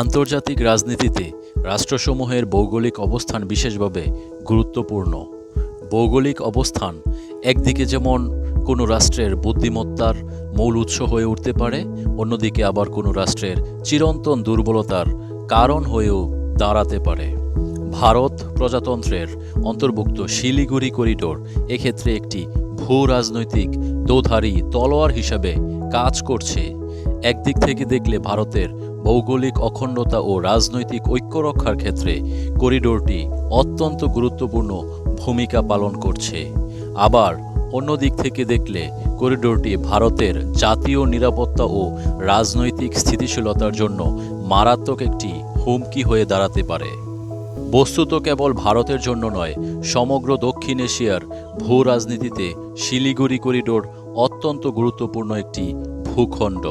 আন্তর্জাতিক রাজনীতিতে রাষ্ট্রসমূহের ভৌগোলিক অবস্থান বিশেষভাবে গুরুত্বপূর্ণ। ভৌগোলিক অবস্থান একদিকে যেমন কোনো রাষ্ট্রের বুদ্ধিমত্তার মূল উৎস হয়ে উঠতে পারে, অন্যদিকে আবার কোনো রাষ্ট্রের চিরন্তন দুর্বলতার কারণ হয়েও দাঁড়াতে পারে। ভারত প্রজাতন্ত্রের অন্তর্ভুক্ত শিলিগুড়ি করিডোর এক্ষেত্রে একটি ভূ রাজনৈতিক দোধারী তলোয়ার হিসাবে কাজ করছে। একদিক থেকে দেখলে ভারতের ভৌগোলিক অখণ্ডতা ও রাজনৈতিক ঐক্য রক্ষার ক্ষেত্রে করিডোরটি অত্যন্ত গুরুত্বপূর্ণ ভূমিকা পালন করছে। আবার অন্য দিক থেকে দেখলে করিডোরটি ভারতের জাতীয় নিরাপত্তা ও রাজনৈতিক স্থিতিশীলতার জন্য মারাত্মক একটি হুমকি হয়ে দাঁড়াতে পারে। বস্তুত কেবল ভারতের জন্য নয়, সমগ্র দক্ষিণ এশিয়ার ভূ রাজনীতিতে শিলিগুড়ি করিডোর অত্যন্ত গুরুত্বপূর্ণ একটি ভূখণ্ড।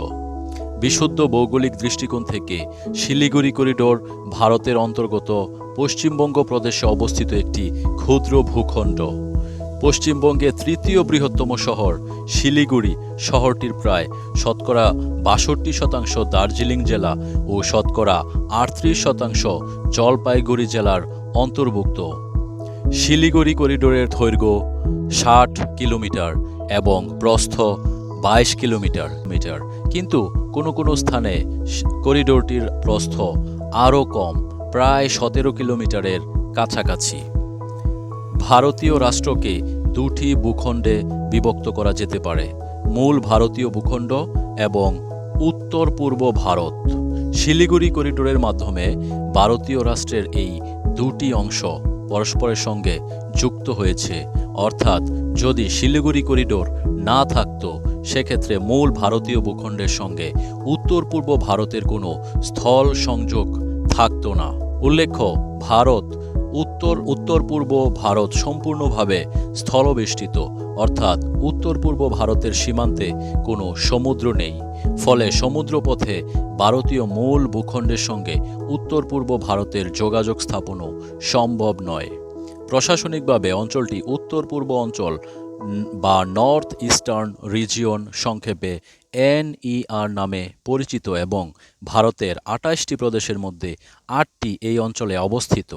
বিশুদ্ধ ভৌগোলিক দৃষ্টিকোণ থেকে শিলিগুড়ি করিডোর ভারতের অন্তর্গত পশ্চিমবঙ্গ প্রদেশে অবস্থিত একটি ক্ষুদ্র ভূখণ্ড। পশ্চিমবঙ্গের তৃতীয় বৃহত্তম শহর শিলিগুড়ি। শহরটির প্রায় শতকরা বাষট্টি শতাংশ দার্জিলিং জেলা ও শতকরা আটত্রিশ শতাংশ জলপাইগুড়ি জেলার অন্তর্ভুক্ত। শিলিগুড়ি করিডোরের দৈর্ঘ্য ষাট কিলোমিটার এবং প্রস্থ বাইশ কিলোমিটার। মিটার কিন্তু কোনো কোনো স্থানে করিডোরটির প্রস্থ আরও কম, প্রায় সতেরো কিলোমিটারের কাছাকাছি। ভারতীয় রাষ্ট্রকে দুটি ভূখণ্ডে বিভক্ত করা যেতে পারে, মূল ভারতীয় ভূখণ্ড এবং উত্তর পূর্ব ভারত। শিলিগুড়ি করিডোরের মাধ্যমে ভারতীয় রাষ্ট্রের এই দুটি অংশ পরস্পরের সঙ্গে যুক্ত হয়েছে, অর্থাৎ যদি শিলিগুড়ি করিডোর না থাকতো সেক্ষেত্রে মূল ভারতীয় ভূখণ্ডের সঙ্গে উত্তর পূর্ব ভারতের কোনো স্থল সংযোগ থাকতো না। উল্লেখ্য, ভারত উত্তর উত্তর পূর্ব ভারত সম্পূর্ণভাবে স্থলবেষ্টিত, অর্থাৎ উত্তর পূর্ব ভারতের সীমান্তে কোনো সমুদ্র নেই। ফলে সমুদ্রপথে ভারতীয় মূল ভূখণ্ডের সঙ্গে উত্তর পূর্ব ভারতের যোগাযোগ স্থাপনও সম্ভব নয়। প্রশাসনিকভাবে অঞ্চলটি উত্তর পূর্ব অঞ্চল বা নর্থ ইস্টার্ন রিজিয়ন সংক্ষেপে এনইআর নামে পরিচিত এবং ভারতের আটাশটি প্রদেশের মধ্যে আটটি এই অঞ্চলে অবস্থিত।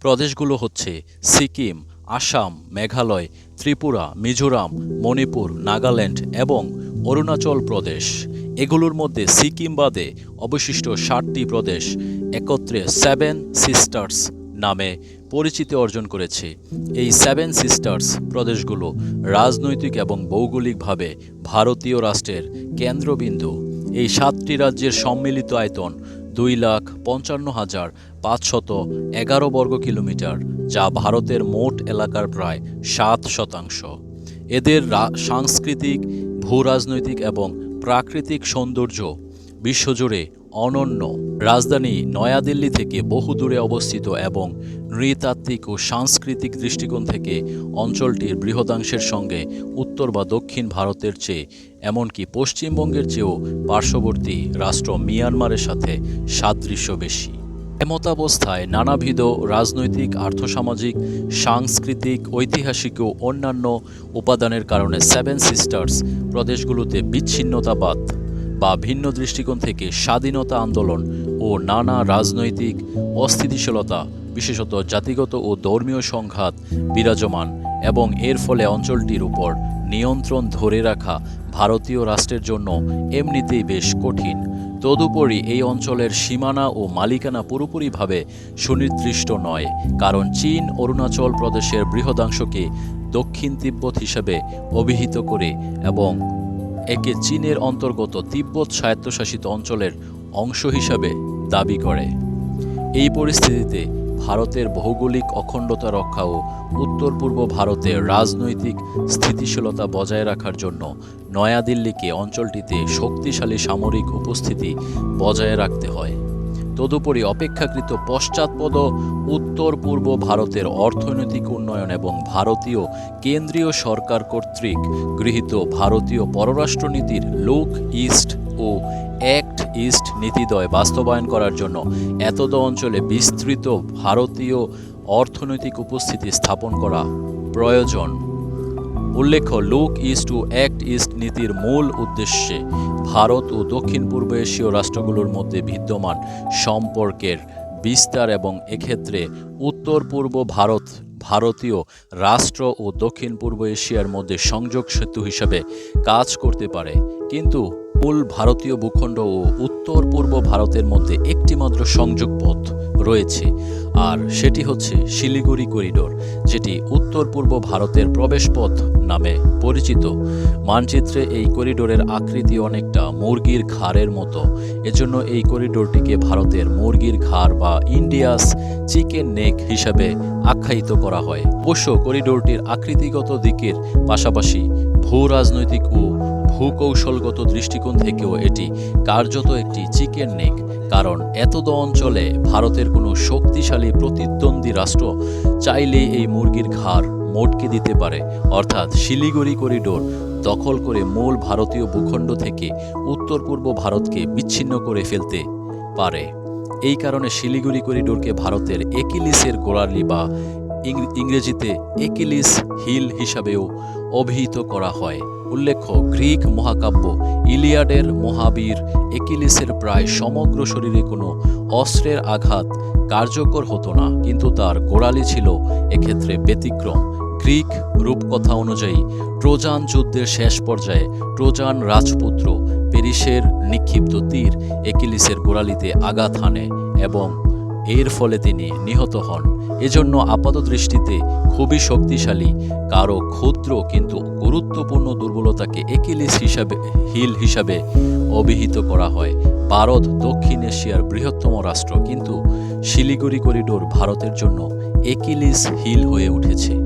প্রদেশগুলো হচ্ছে সিকিম, আসাম, মেঘালয়, ত্রিপুরা, মিজোরাম, মণিপুর, নাগাল্যান্ড এবং অরুণাচল প্রদেশ। এগুলোর মধ্যে সিকিম বাদে অবশিষ্ট ষাটটি প্রদেশ, একত্রে সেভেন সিস্টার্স নামে পরিচিতি অর্জন করেছে। এই সেভেন সিস্টার্স প্রদেশগুলো রাজনৈতিক এবং ভৌগোলিকভাবে ভারতীয় রাষ্ট্রের কেন্দ্রবিন্দু। এই সাতটি রাজ্যের সম্মিলিত আয়তন দুই লাখ পঞ্চান্ন হাজার পাঁচশত এগারো বর্গ কিলোমিটার, যা ভারতের মোট এলাকার প্রায় সাত শতাংশ। এদের সাংস্কৃতিক, ভূরাজনৈতিক এবং প্রাকৃতিক সৌন্দর্য বিশ্বজুড়ে অনন্য। রাজধানী নয়াদিল্লি থেকে বহু দূরে অবস্থিত এবং নৃতাত্ত্বিক ও সাংস্কৃতিক দৃষ্টিকোণ থেকে অঞ্চলটির বৃহদাংশের সঙ্গে উত্তর বা দক্ষিণ ভারতের চেয়ে, এমনকি পশ্চিমবঙ্গের চেয়েও পার্শ্ববর্তী রাষ্ট্র মিয়ানমারের সাথে সাদৃশ্য বেশি। এমতাবস্থায় নানাবিধ রাজনৈতিক, আর্থসামাজিক, সাংস্কৃতিক, ঐতিহাসিক ও অন্যান্য উপাদানের কারণে সেভেন সিস্টার্স প্রদেশগুলোতে বিচ্ছিন্নতাবাদ বা ভিন্ন দৃষ্টিকোণ থেকে স্বাধীনতা আন্দোলন ও নানা রাজনৈতিক অস্থিতিশীলতা, বিশেষত জাতিগত ও ধর্মীয় সংঘাত বিরাজমান এবং এর ফলে অঞ্চলটির উপর নিয়ন্ত্রণ ধরে রাখা ভারতীয় রাষ্ট্রের জন্য এমনিতেই বেশ কঠিন। তদুপরি এই অঞ্চলের সীমানা ও মালিকানা পুরোপুরিভাবে সুনির্দিষ্ট নয়, কারণ চীন অরুণাচল প্রদেশের বৃহদাংশকে দক্ষিণ তিব্বত হিসেবে অভিহিত করে এবং একে চীনের অন্তর্গত তিব্বত স্বায়ত্তশাসিত অঞ্চলের অংশ হিসাবে দাবি করে। এই পরিস্থিতিতে ভারতের ভৌগোলিক অখণ্ডতা রক্ষা ও উত্তর পূর্ব ভারতের রাজনৈতিক স্থিতিশীলতা বজায় রাখার জন্য নয়াদিল্লিকে অঞ্চলটিতে শক্তিশালী সামরিক উপস্থিতি বজায় রাখতে হয়। তদুপরি অপেক্ষাকৃত পশ্চাৎপদ উত্তর পূর্ব ভারতের অর্থনৈতিক উন্নয়ন এবং ভারতীয় কেন্দ্রীয় সরকার কর্তৃক গৃহীত ভারতীয় পররাষ্ট্রনীতির লুক ইস্ট ও অ্যাক্ট ইস্ট নীতিদ্বয় বাস্তবায়ন করার জন্য এতদ অঞ্চলে বিস্তৃত ভারতীয় অর্থনৈতিক উপস্থিতি স্থাপন করা প্রয়োজন। উল্লেখ্য, look east to act east নীতির মূল উদ্দেশ্যে ভারত ও দক্ষিণ পূর্ব এশীয় রাষ্ট্রগুলোর মধ্যে বিদ্যমান সম্পর্কের বিস্তার এবং এক্ষেত্রে উত্তর পূর্ব ভারত, ভারতীয় রাষ্ট্র ও দক্ষিণ পূর্ব এশিয়ার মধ্যে সংযোগ সেতু হিসাবে কাজ করতে পারে। কিন্তু মূল ভারতীয় ভূখণ্ড ও উত্তর পূর্ব ভারতের মধ্যে একটিমাত্র সংযোগ পথ রয়েছে। আর সেটি হচ্ছে শিলিগুড়ি করিডোর, যেটি উত্তর পূর্ব ভারতের প্রবেশপথ নামে পরিচিত। মানচিত্রে এই করিডোরের আকৃতি অনেকটা মুরগির ঘাড়ের মতো। এজন্য এই করিডোরটিকে ভারতের মুরগির ঘাড় বা ইন্ডিয়াস চিকেন নেক হিসাবে আখ্যায়িত করা হয়। অবশ্য করিডোরটির আকৃতিগত দিকের পাশাপাশি ভূ রাজনৈতিক ও ভূকৌশলগত দৃষ্টিকোণ থেকেও এটি কার্যত একটি চিকেন নেক। কারণ এতদ অঞ্চলে ভারতের কোনো শক্তিশালী প্রতিদ্বন্দ্বী রাষ্ট্র চাইলে এই মুরগির ঘাড় মোটকে দিতে পারে। অর্থাৎ শিলিগুড়ি করিডোর দখল করে মূল ভারতীয় ভূখণ্ড থেকে উত্তর পূর্ব ভারতকে বিচ্ছিন্ন করে ফেলতে পারে। এই কারণে শিলিগুড়ি করিডোরকে ভারতের একিলিসের গোড়ালি বা ইংরেজিতে একিলিস হিল হিসাবেও অভিহিত করা হয়। উল্লেখ্য, গ্রিক মহাকাব্য ইলিয়াডের মহাবীর একিলিসের প্রায় সমগ্র শরীরে কোনো অস্ত্রের আঘাত কার্যকর হতো না, কিন্তু তার গোড়ালি ছিল এক্ষেত্রে ব্যতিক্রম। গ্রিক রূপকথা অনুযায়ী ট্রোজান যুদ্ধের শেষ পর্যায়ে ট্রোজান রাজপুত্র পেরিসের নিক্ষিপ্ত তীর একিলিসের গোড়ালিতে আঘাত হানে এবং এর ফলে তিনি নিহত হন। এজন্য আপাত দৃষ্টিতে খুবই শক্তিশালী, কারও ক্ষুদ্র কিন্তু গুরুত্বপূর্ণ দুর্বলতাকে একিলিস হিসাবে, হিল হিসাবে অভিহিত করা হয়। ভারত, দক্ষিণ এশিয়ার বৃহত্তম রাষ্ট্র, কিন্তু শিলিগুড়ি করিডোর ভারতের জন্য একিলিস হিল হয়ে উঠেছে।